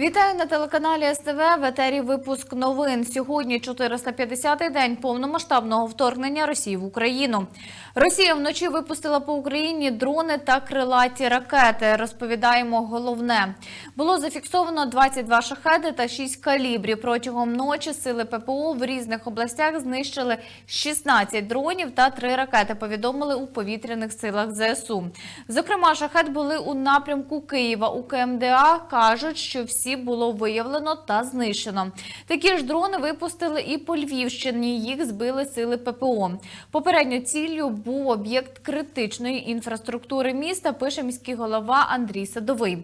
Вітаю на телеканалі СТВ. В етері випуск новин. Сьогодні 450-й день повномасштабного вторгнення Росії в Україну. Росія вночі випустила по Україні дрони та крилаті ракети. Розповідаємо головне. Було зафіксовано 22 шахеди та 6 калібрів. Протягом ночі сили ППО в різних областях знищили 16 дронів та 3 ракети. Повідомили у повітряних силах ЗСУ. Зокрема, шахет були у напрямку Києва. У КМДА кажуть, що всі було виявлено та знищено. Такі ж дрони випустили і по Львівщині. Їх збили сили ППО. Попередньо ціллю був об'єкт критичної інфраструктури міста. Пише міський голова Андрій Садовий.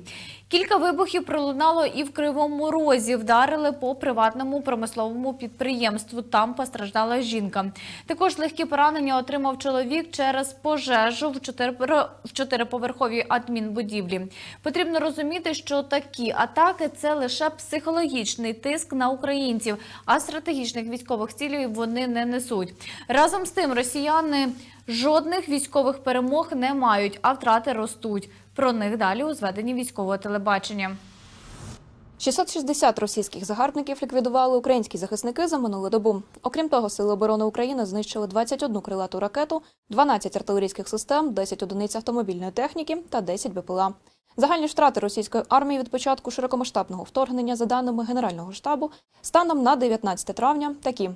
Кілька вибухів пролунало і в Кривому Розі. Вдарили по приватному промисловому підприємству. Там постраждала жінка. Також легкі поранення отримав чоловік через пожежу в чотири- в чотириповерховій адмінбудівлі. Потрібно розуміти, що такі атаки це лише психологічний тиск на українців, а стратегічних військових цілей вони не несуть. Разом з тим, росіяни жодних військових перемог не мають, а втрати ростуть. Про них далі у зведенні військового телебачення. 660 російських загарбників ліквідували українські захисники за минулу добу. Окрім того, сили оборони України знищили 21 крилату ракету, 12 артилерійських систем, 10 одиниць автомобільної техніки та 10 БПЛА. Загальні втрати російської армії від початку широкомасштабного вторгнення, за даними Генерального штабу, станом на 19 травня такі.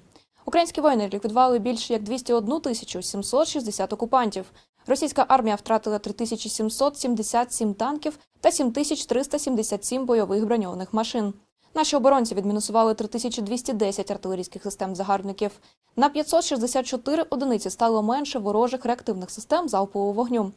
Українські воїни ліквідували більше як 201 тисячу 760 окупантів. Російська армія втратила 3777 танків та 7377 бойових броньованих машин. Наші оборонці відмінусували 3210 артилерійських систем загарбників. На 564 одиниці стало менше ворожих реактивних систем залпового вогню.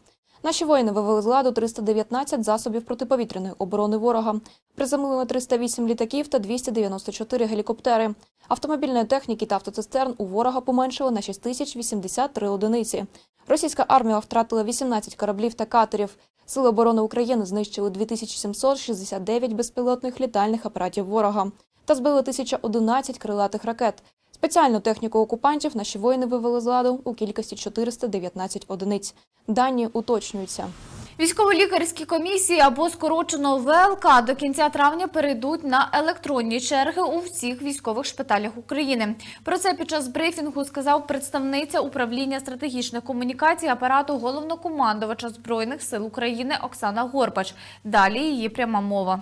Наші воїни вивели з ладу 319 засобів протиповітряної оборони ворога. Приземлили 308 літаків та 294 гелікоптери. Автомобільної техніки та автоцистерн у ворога поменшили на 6083 одиниці. Російська армія втратила 18 кораблів та катерів. Сили оборони України знищили 2769 безпілотних літальних апаратів ворога та збили 1011 крилатих ракет. Спеціальну техніку окупантів наші воїни вивели з ладу у кількості 419 одиниць. Дані уточнюються. Військово-лікарські комісії або скорочено ВЛК до кінця травня перейдуть на електронні черги у всіх військових шпиталях України. Про це під час брифінгу сказав представниця управління стратегічних комунікацій апарату головнокомандувача збройних сил України Оксана Горбач. Далі її пряма мова.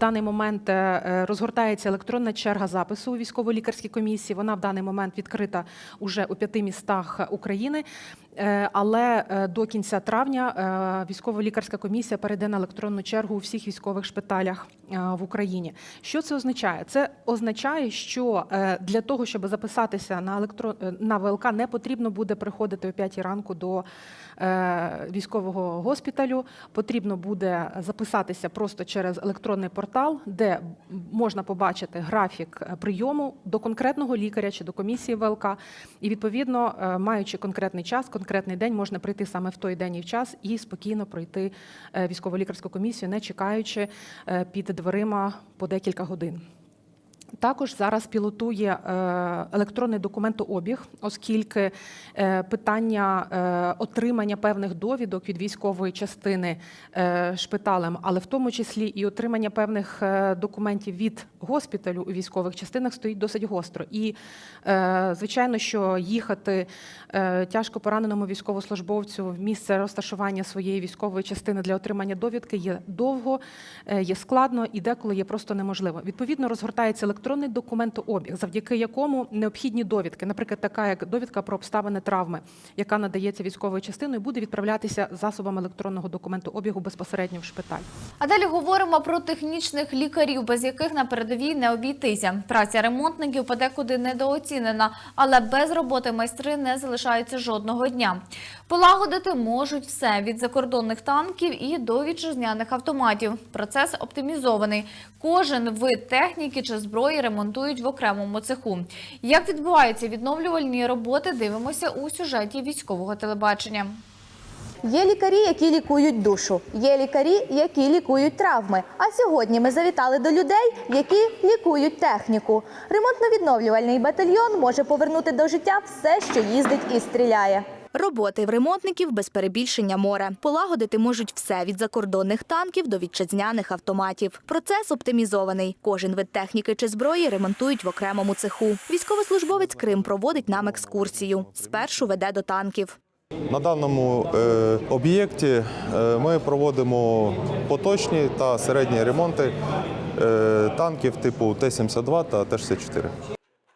В даний момент е, розгортається електронна черга запису у військово-лікарській комісії. Вона в даний момент відкрита уже у п'яти містах України. Е, Але е, до кінця травня е, військово-лікарська комісія перейде на електронну чергу у всіх військових шпиталях е, в Україні. Що це означає? Це означає, що е, для того, щоб записатися на електро... е, на ВЛК, не потрібно буде приходити о 5 ранку до е, військового госпіталю. Потрібно буде записатися просто через електронний портал, де можна побачити графік е, прийому до конкретного лікаря чи до комісії ВЛК. І відповідно, е, маючи конкретний час, конкретний день, можна прийти саме в той день і в час і спокійно пройти е, військово-лікарську комісію, не чекаючи під дверима по декілька годин. Також зараз пілотує е, електронний документообіг, оскільки е, питання е, отримання певних довідок від військової частини шпиталем, але в тому числі і отримання певних документів від госпіталю у військових частинах стоїть досить гостро. І звичайно, що їхати тяжко пораненому військовослужбовцю в місце розташування своєї військової частини для отримання довідки є довго, є складно і деколи є просто неможливо. Відповідно, розгортається електронний документообіг, завдяки якому необхідні довідки, наприклад, така як довідка про обставини травми, яка надається військовою частиною, буде відправлятися засобами електронного документообігу безпосередньо в шпиталь. А далі говоримо про технічних лікарів, без яких на передовій не обійтися. Праця ремонтників подекуди недооцінена, але без роботи майстри не залишаються жодного дня. Полагодити можуть все від закордонних танків і до вітчизняних автоматів. Процес оптимізований. Кожен вид техніки чи зброї ремонтують в окремому цеху. Як відбуваються відновлювальні роботи, дивимося у сюжеті військового телебачення. Є лікарі, які лікують душу, є лікарі, які лікують травми. А сьогодні ми завітали до людей, які лікують техніку. Ремонтно-відновлювальний батальйон може повернути до життя все, що їздить і стріляє. Роботи в ремонтників без перебільшення море. Полагодити можуть все від закордонних танків до вітчизняних автоматів. Процес оптимізований. Кожен вид техніки чи зброї ремонтують в окремому цеху. Військовослужбовець Крим проводить нам екскурсію. Спершу веде до танків. На даному е, об'єкті е, ми проводимо поточні та середні ремонти е, танків типу Т-72 та Т-64.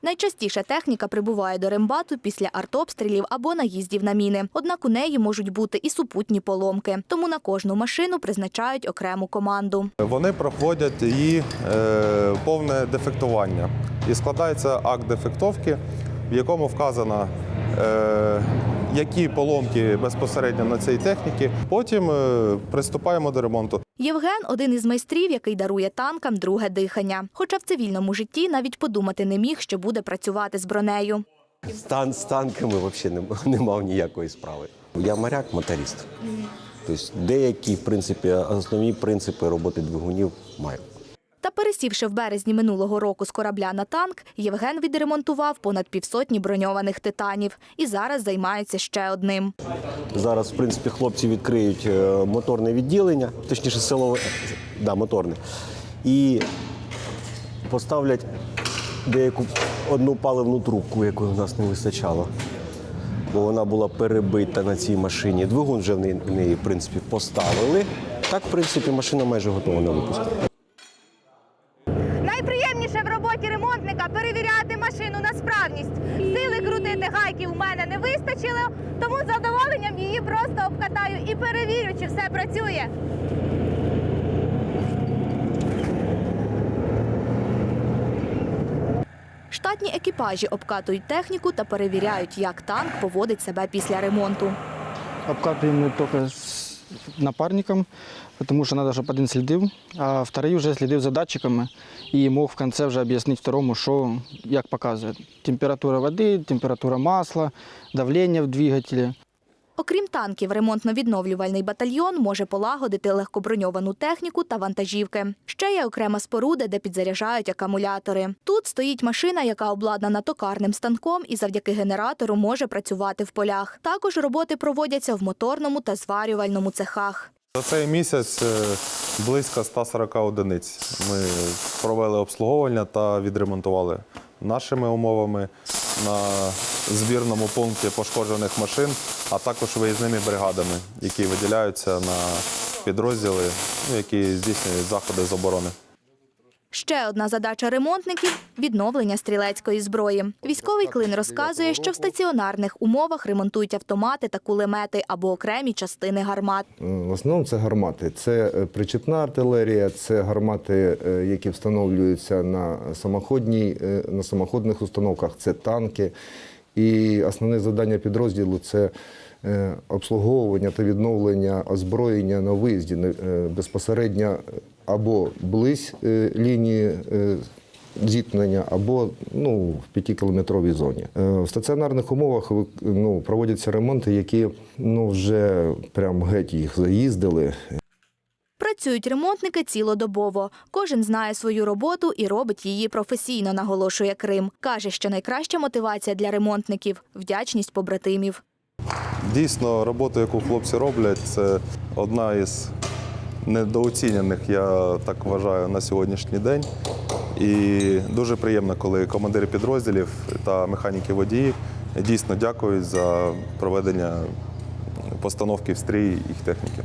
Найчастіше техніка прибуває до рембату після артобстрілів або наїздів на міни. Однак у неї можуть бути і супутні поломки. Тому на кожну машину призначають окрему команду. Вони проходять її е, повне дефектування. І складається акт дефектовки, в якому вказано, е, які поломки безпосередньо на цій техніці. Потім е, приступаємо до ремонту. Євген один із майстрів, який дарує танкам друге дихання. Хоча в цивільному житті навіть подумати не міг, що буде працювати з бронею. Стан з танками взагалі не, не мав ніякої справи. Я моряк, моторист. Тобто деякі, в принципі, основні принципи роботи двигунів маю. Та пересівши в березні минулого року з корабля на танк, Євген відремонтував понад півсотні броньованих титанів і зараз займається ще одним. Зараз, в принципі, хлопці відкриють е, моторне відділення, точніше, силове, да, моторне, і поставлять деяку одну паливну трубку, якої в нас не вистачало. Бо вона була перебита на цій машині. Двигун вже в неї, в принципі, поставили. Так, в принципі, машина майже готова на випуск. Найприємніше в роботі ремонтника перевіряти машину на справність. Сили крутити гайки в мене не вистачило, тому з задоволенням її просто обкатаю і перевірю, чи все працює. Штатні екіпажі обкатують техніку та перевіряють, як танк поводить себе після ремонту. Только с напарником, потому что надо, чтобы один следил, а второй уже следил за датчиками и мог в конце вже объяснить второму, що як показує. Температура води, температура масла, давлення в двигателі. Окрім танків, ремонтно-відновлювальний батальйон може полагодити легкоброньовану техніку та вантажівки. Ще є окрема споруда, де підзаряджають акумулятори. Тут стоїть машина, яка обладнана токарним станком і завдяки генератору може працювати в полях. Також роботи проводяться в моторному та зварювальному цехах. За цей місяць е, близько 140 одиниць. Ми провели обслуговування та відремонтували нашими умовами на збірному пункті пошкоджених машин, а також виїзними бригадами, які виділяються на підрозділи, ну, які здійснюють заходи з оборони. Ще одна задача ремонтників відновлення стрілецької зброї. Військовий клин розказує, що в стаціонарних умовах ремонтують автомати та кулемети або окремі частини гармат. Е, В основному це гармати. Це е, причепна артилерія, це гармати, е, які встановлюються на самоходній, на самоходних установках, це танки. І основне завдання підрозділу це е, обслуговування та відновлення озброєння на виїзді е, безпосередньо або близь е, лінії зіткнення, або ну, в п'ятикілометровій зоні. В стаціонарних умовах ну, проводяться ремонти, які ну, вже прям геть їх заїздили. Працюють ремонтники цілодобово. Кожен знає свою роботу і робить її професійно, наголошує Крим. Каже, що найкраща мотивація для ремонтників вдячність побратимів. Дійсно, роботу, яку хлопці роблять, це одна із недооцінених, я так вважаю, на сьогоднішній день. І дуже приємно, коли командири підрозділів та механіки водії дійсно дякують за проведення постановки в стрій їх техніки.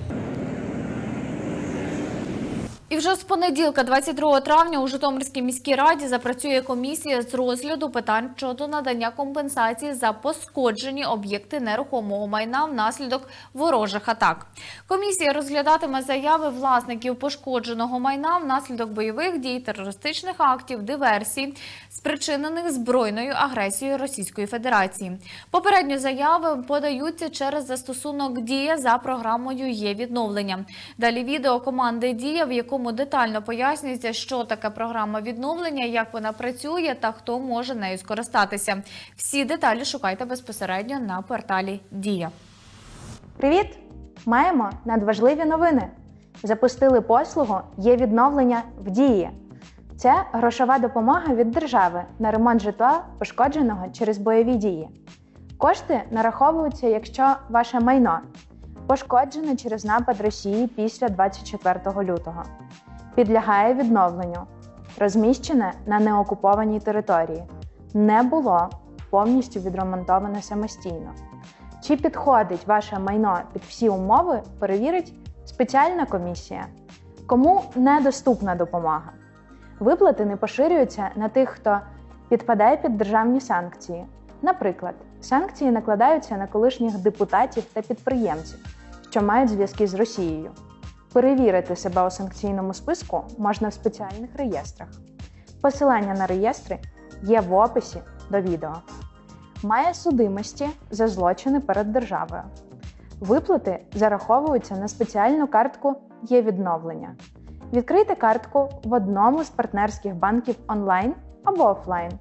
І вже з понеділка, 22 травня, у Житомирській міській раді запрацює комісія з розгляду питань щодо надання компенсації за пошкоджені об'єкти нерухомого майна внаслідок ворожих атак. Комісія розглядатиме заяви власників пошкодженого майна внаслідок бойових дій, терористичних актів, диверсій, спричинених збройною агресією Російської Федерації. Попередньо заяви подаються через застосунок Дія за програмою є відновлення. Далі відео команди Дія, в якому детально пояснюється, що таке програма відновлення, як вона працює та хто може нею скористатися. Всі деталі шукайте безпосередньо на порталі Дія. Привіт! Маємо надважливі новини. Запустили послугу є відновлення в дії. Це грошова допомога від держави на ремонт житла, пошкодженого через бойові дії. Кошти нараховуються, якщо ваше майно пошкоджене через напад Росії після 24 лютого, підлягає відновленню, розміщене на неокупованій території, не було повністю відремонтоване самостійно. Чи підходить ваше майно під всі умови, перевірить спеціальна комісія. Кому недоступна допомога? Виплати не поширюються на тих, хто підпадає під державні санкції. Наприклад, санкції накладаються на колишніх депутатів та підприємців, що мають зв'язки з Росією. Перевірити себе у санкційному списку можна в спеціальних реєстрах. Посилання на реєстри є в описі до відео. Має судимості за злочини перед державою. Виплати зараховуються на спеціальну картку є відновлення. Відкрийте картку в одному з партнерських банків онлайн або офлайн.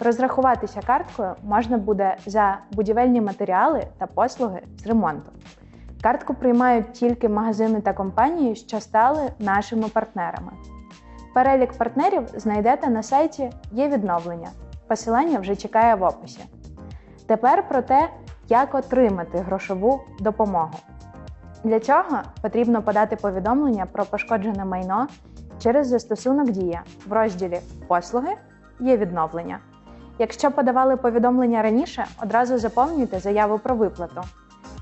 Розрахуватися карткою можна буде за будівельні матеріали та послуги з ремонту. Картку приймають тільки магазини та компанії, що стали нашими партнерами. Перелік партнерів знайдете на сайті є відновлення. Посилання вже чекає в описі. Тепер про те, як отримати грошову допомогу. Для цього потрібно подати повідомлення про пошкоджене майно через застосунок Дія в розділі Послуги є відновлення. Якщо подавали повідомлення раніше, одразу заповнюйте заяву про виплату.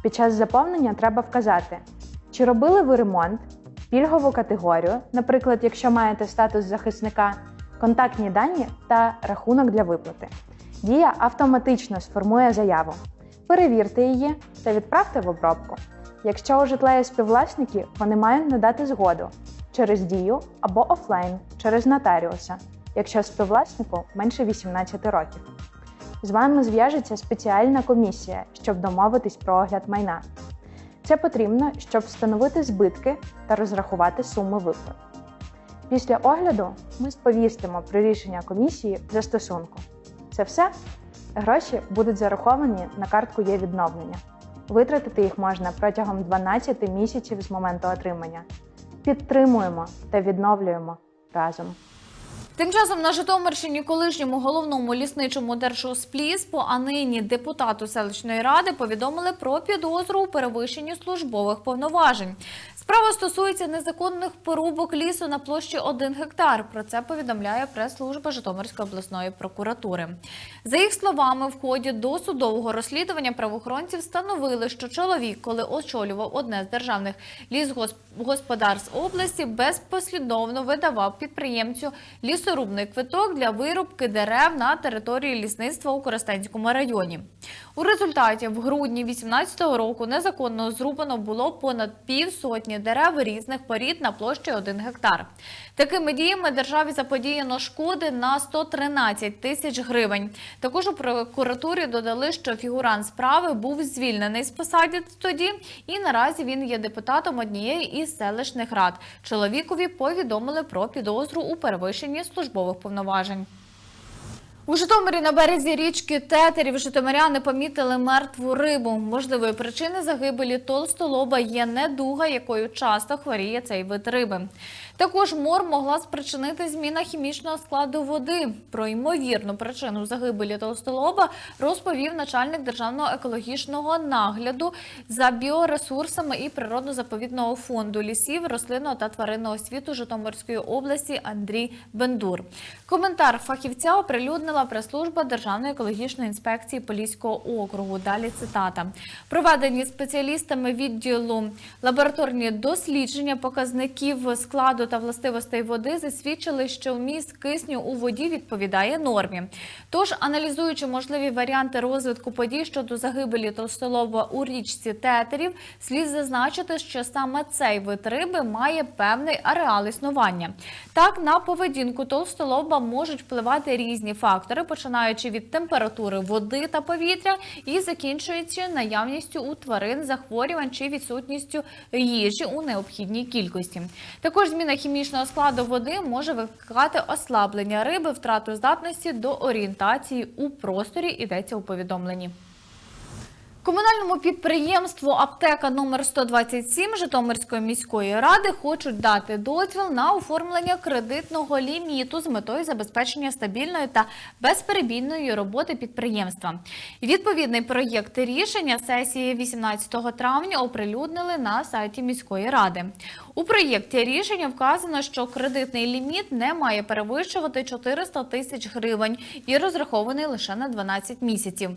Під час заповнення треба вказати, чи робили ви ремонт, пільгову категорію, наприклад, якщо маєте статус захисника, контактні дані та рахунок для виплати. Дія автоматично сформує заяву. Перевірте її та відправте в обробку. Якщо у житла є співвласники, вони мають надати згоду через дію або офлайн через нотаріуса, якщо співвласнику менше 18 років. З вами зв'яжеться спеціальна комісія, щоб домовитись про огляд майна. Це потрібно, щоб встановити збитки та розрахувати суми виплат. Після огляду ми сповістимо про рішення комісії в застосунку. Це все. Гроші будуть зараховані на картку є відновлення. Витратити їх можна протягом 12 місяців з моменту отримання. Підтримуємо та відновлюємо разом. Тим часом на Житомирщині колишньому головному лісничому держоспліспу, а нині депутату селищної ради повідомили про підозру у перевищенні службових повноважень. Справа стосується незаконних порубок лісу на площі 1 гектар. Про це повідомляє прес-служба Житомирської обласної прокуратури. За їх словами, в ході досудового розслідування правоохоронці встановили, що чоловік, коли очолював одне з державних лісгосподарств області, безпослідовно видавав підприємцю лісорубний квиток для вирубки дерев на території лісництва у Коростенському районі. У результаті в грудні 2018 року незаконно зрубано було понад півсотні дерев різних порід на площі 1 гектар. Такими діями державі заподіяно шкоди на 113 тисяч гривень. Також у прокуратурі додали, що фігурант справи був звільнений з посади тоді, і наразі він є депутатом однієї із селищних рад. Чоловікові повідомили про підозру у перевищенні службових повноважень. У Житомирі на березі річки Тетерів житомиряни помітили мертву рибу. Можливою причиною загибелі толстолоба є недуга, якою часто хворіє цей вид риби. Також мор могла спричинити зміна хімічного складу води. Про ймовірну причину загибелі толстолоба розповів начальник державного екологічного нагляду за біоресурсами і природно-заповідного фонду лісів, рослинного та тваринного світу Житомирської області Андрій Бендур. Коментар фахівця оприлюднила прес-служба Державної екологічної інспекції Поліського округу. Далі цитата. Проведені спеціалістами відділу лабораторні дослідження показників складу та властивостей води засвідчили, що вміст кисню у воді відповідає нормі. Тож, аналізуючи можливі варіанти розвитку подій щодо загибелі толстолоба у річці Тетерів, слід зазначити, що саме цей вид риби має певний ареал існування. Так, на поведінку толстолоба можуть впливати різні фактори, починаючи від температури води та повітря і закінчуючи наявністю у тварин захворювань чи відсутністю їжі у необхідній кількості. Також зміна хімічного складу води може викликати ослаблення риби, втрату здатності до орієнтації у просторі. Йдеться у повідомленні. Комунальному підприємству аптека номер 127 Житомирської міської ради хочуть дати дозвіл на оформлення кредитного ліміту з метою забезпечення стабільної та безперебійної роботи підприємства. Відповідний проєкт рішення сесії 18 травня оприлюднили на сайті міської ради. У проєкті рішення вказано, що кредитний ліміт не має перевищувати 400 тисяч гривень і розрахований лише на 12 місяців.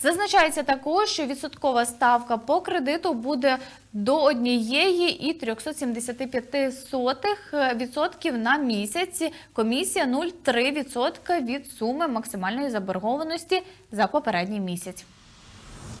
Зазначається також, що відсоткова ставка по кредиту буде до однієї і 375 сотих відсотків на місяць. Комісія 0,3 відсотка від суми максимальної заборгованості за попередній місяць.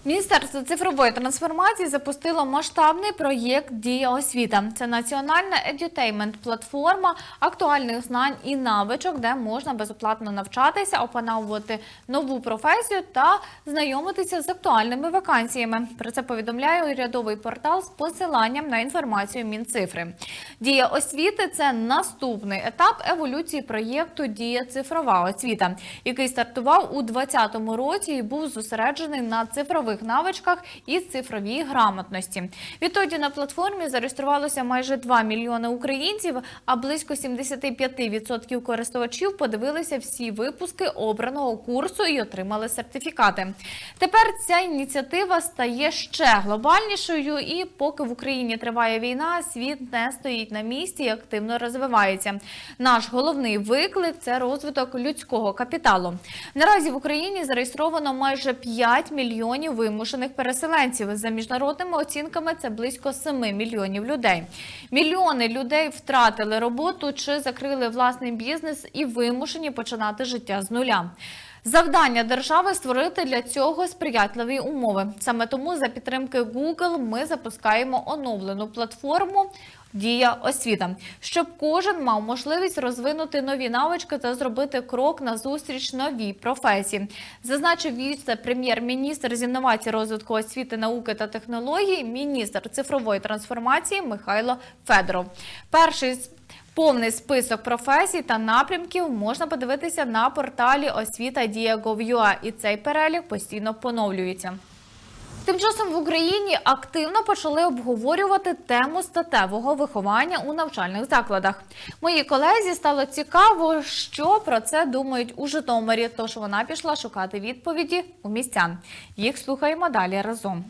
Міністерство цифрової трансформації запустило масштабний проєкт Дія освіта. Це національна едютеймент-платформа актуальних знань і навичок, де можна безоплатно навчатися, опановувати нову професію та знайомитися з актуальними вакансіями. Про це повідомляє урядовий портал з посиланням на інформацію Мінцифри. Дія освіти це наступний етап еволюції проєкту Дія цифрова освіта, який стартував у 2020 році і був зосереджений на цифрових навичках і цифровій грамотності. Відтоді на платформі зареєструвалося майже 2 мільйони українців, а близько 75% користувачів подивилися всі випуски обраного курсу і отримали сертифікати. Тепер ця ініціатива стає ще глобальнішою, і поки в Україні триває війна, світ не стоїть на місці і активно розвивається. Наш головний виклик це розвиток людського капіталу. Наразі в Україні зареєстровано майже 5 мільйонів вимушених переселенців. За міжнародними оцінками це близько 7 мільйонів людей. Мільйони людей втратили роботу чи закрили власний бізнес і вимушені починати життя з нуля. Завдання держави створити для цього сприятливі умови. Саме тому за підтримки Google ми запускаємо оновлену платформу. Дія освіта, щоб кожен мав можливість розвинути нові навички та зробити крок на зустріч новій професії, зазначив віце-прем'єр-міністр з інновацій розвитку освіти, науки та технологій, міністр цифрової трансформації Михайло Федоров. Перший Повний список професій та напрямків можна подивитися на порталі освіта Дія.gov.ua, і цей перелік постійно поновлюється. Тим часом в Україні активно почали обговорювати тему статевого виховання у навчальних закладах. Моїй колезі стало цікаво, що про це думають у Житомирі. Тож вона пішла шукати відповіді у містян. Їх слухаємо далі разом.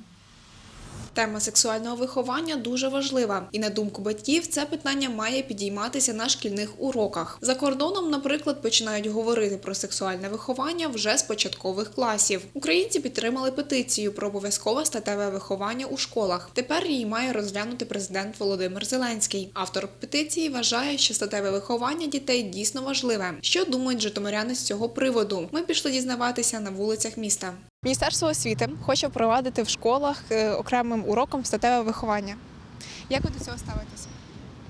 Тема сексуального виховання дуже важлива, і на думку батьків, це питання має підійматися на шкільних уроках. За кордоном, наприклад, починають говорити про сексуальне виховання вже з початкових класів. Українці підтримали петицію про обов'язкове статеве виховання у школах. Тепер її має розглянути президент Володимир Зеленський. Автор петиції вважає, що статеве виховання дітей дійсно важливе. Що думають житомиряни з цього приводу? Ми пішли дізнаватися на вулицях міста. Міністерство освіти хоче впровадити в школах е, окремим уроком статеве виховання. Як ви до цього ставитеся?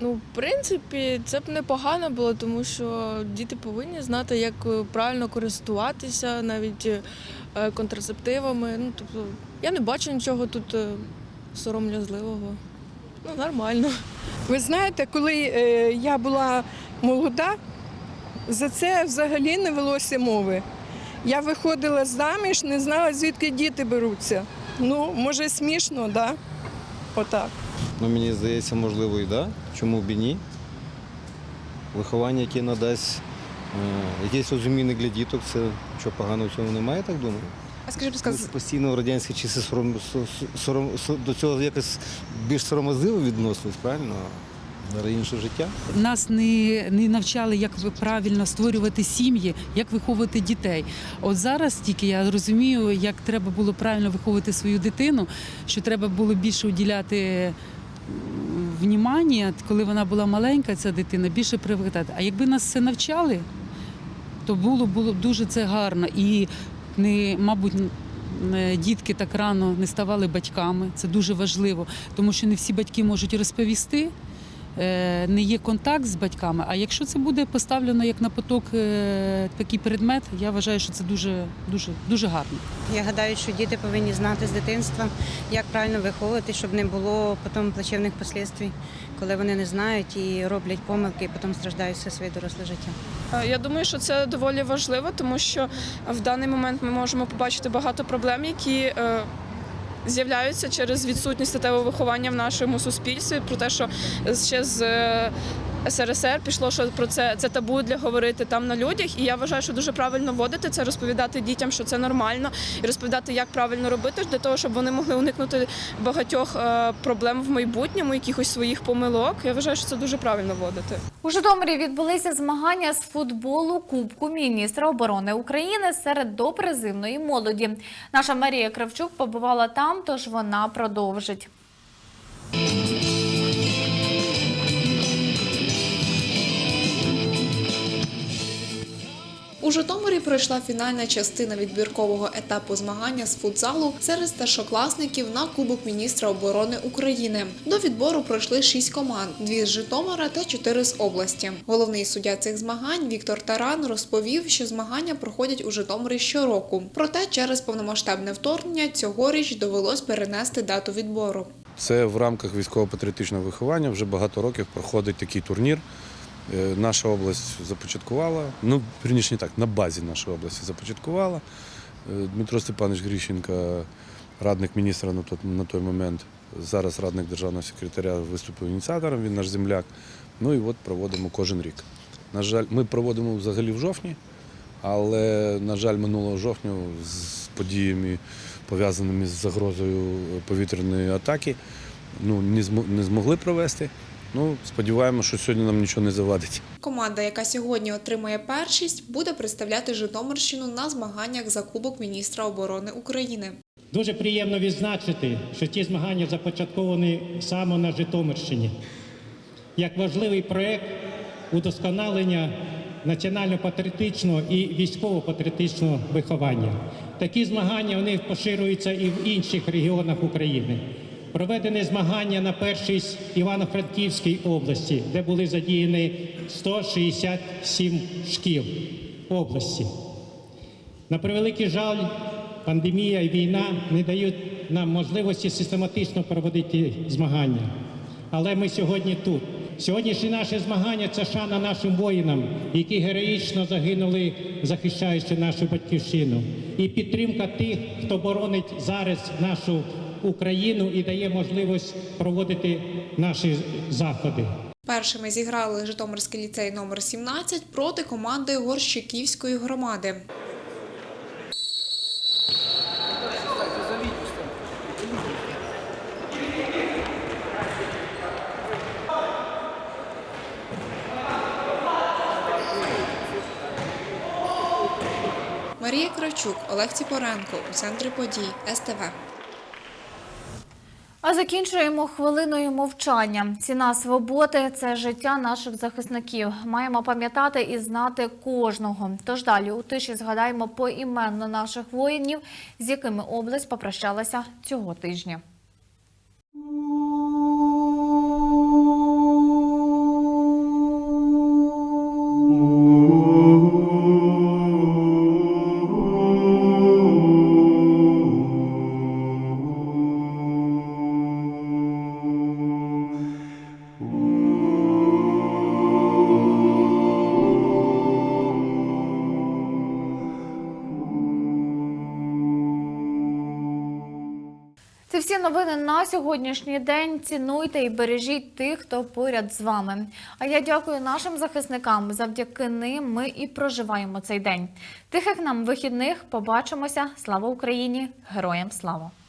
Ну, в принципі, це б непогано було, тому що діти повинні знати, як е, правильно користуватися навіть е, контрацептивами. Ну, тобто, я не бачу нічого тут сором'язливого. Ну, нормально. Ви знаєте, коли е, я була молода, за це взагалі не велося мови. Я виходила заміж, не знала, звідки діти беруться. Ну, може, смішно, так? Да? Отак. Ну, мені здається, можливо, і да. Чому б і ні? Виховання, яке надасть е, якесь розуміння для діток, це що поганого в цьому немає, так думаю? А скажіть, будь ласка, постійно в радянські часи сором, со- сором, до цього якось більш соромозливо відносились, правильно? Інше життя. Нас не, не навчали, як правильно створювати сім'ї, як виховувати дітей. От зараз тільки я розумію, як треба було правильно виховувати свою дитину, що треба було більше уділяти внімання, коли вона була маленька, ця дитина, більше привертати. А якби нас це навчали, то було було б дуже це гарно. І не, мабуть, дітки так рано не ставали батьками. Це дуже важливо, тому що не всі батьки можуть розповісти. Е, Не є контакт з батьками. А якщо це буде поставлено як на поток е, такий предмет, я вважаю, що це дуже дуже дуже гарно. Я гадаю, що діти повинні знати з дитинства, як правильно виховувати, щоб не було потім плачевних послідствій, коли вони не знають і роблять помилки, і потім страждають все своє доросле життя. Е, Я думаю, що це доволі важливо, тому що в даний момент ми можемо побачити багато проблем, які з'являються через відсутність статевого виховання в нашому суспільстві. Про те, що ще з е, СРСР пішло, що про це це табу для говорити там на людях. І я вважаю, що дуже правильно вводити це, розповідати дітям, що це нормально, і розповідати, як правильно робити для того, щоб вони могли уникнути багатьох е, проблем в майбутньому, якихось своїх помилок. Я вважаю, що це дуже правильно вводити. У Житомирі відбулися змагання з футболу Кубку міністра оборони України серед допризивної молоді. Наша Марія Кравчук побувала там, тож вона продовжить. У Житомирі пройшла фінальна частина відбіркового етапу змагання з футзалу серед старшокласників на Кубок міністра оборони України. До відбору пройшли шість команд: дві з Житомира та чотири з області. Головний суддя цих змагань Віктор Таран розповів, що змагання проходять у Житомирі щороку. Проте через повномасштабне вторгнення цьогоріч довелось перенести дату відбору. Це в рамках військово-патріотичного виховання вже багато років проходить такий турнір. Е, Наша область започаткувала, ну, вірніше так, на базі нашої області започаткувала. Е, Дмитро Степанович Гріщенко, радник міністра на той момент, зараз радник державного секретаря, виступив ініціатором, він наш земляк. Ну і от проводимо кожен рік. На жаль, ми проводимо взагалі в жовтні, але, на жаль, минулого жовтня з подіями, пов'язаними з загрозою повітряної атаки, ну, не змогли провести. Ну, сподіваємося, що сьогодні нам нічого не завадить. Команда, яка сьогодні отримує першість, буде представляти Житомирщину на змаганнях за Кубок міністра оборони України. Дуже приємно відзначити, що ті змагання започатковані саме на Житомирщині як важливий проєкт удосконалення національно-патріотичного і військово-патріотичного виховання. Такі змагання вони поширюються і в інших регіонах України. Проведені змагання на першість Івано-Франківській області, де були задіяні 167 шкіл області. На превеликий жаль, пандемія і війна не дають нам можливості систематично проводити змагання. Але ми сьогодні тут. Сьогоднішні наші змагання це шана нашим воїнам, які героїчно загинули, захищаючи нашу батьківщину, і підтримка тих, хто боронить зараз нашу Україну і дає можливість проводити наші заходи. Першими зіграли Житомирський ліцей номер 17 проти команди Горщиківської громади. Марія Кравчук, Олег Ціпоренко у центрі подій СТВ. А закінчуємо хвилиною мовчання. Ціна свободи це життя наших захисників. Маємо пам'ятати і знати кожного. Тож далі у тиші згадаємо поіменно наших воїнів, з якими область попрощалася цього тижня. Сьогоднішній день. Цінуйте і бережіть тих, хто поряд з вами. А я дякую нашим захисникам. Завдяки ним ми і проживаємо цей день. Тихих нам вихідних. Побачимося. Слава Україні! Героям слава!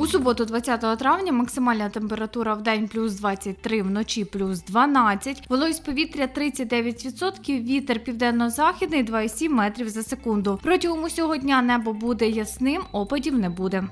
У суботу, 20 травня, максимальна температура в день плюс 23, вночі плюс 12, вологість повітря 39%, вітер південно-західний 2,7 метрів за секунду. Протягом усього дня небо буде ясним, опадів не буде.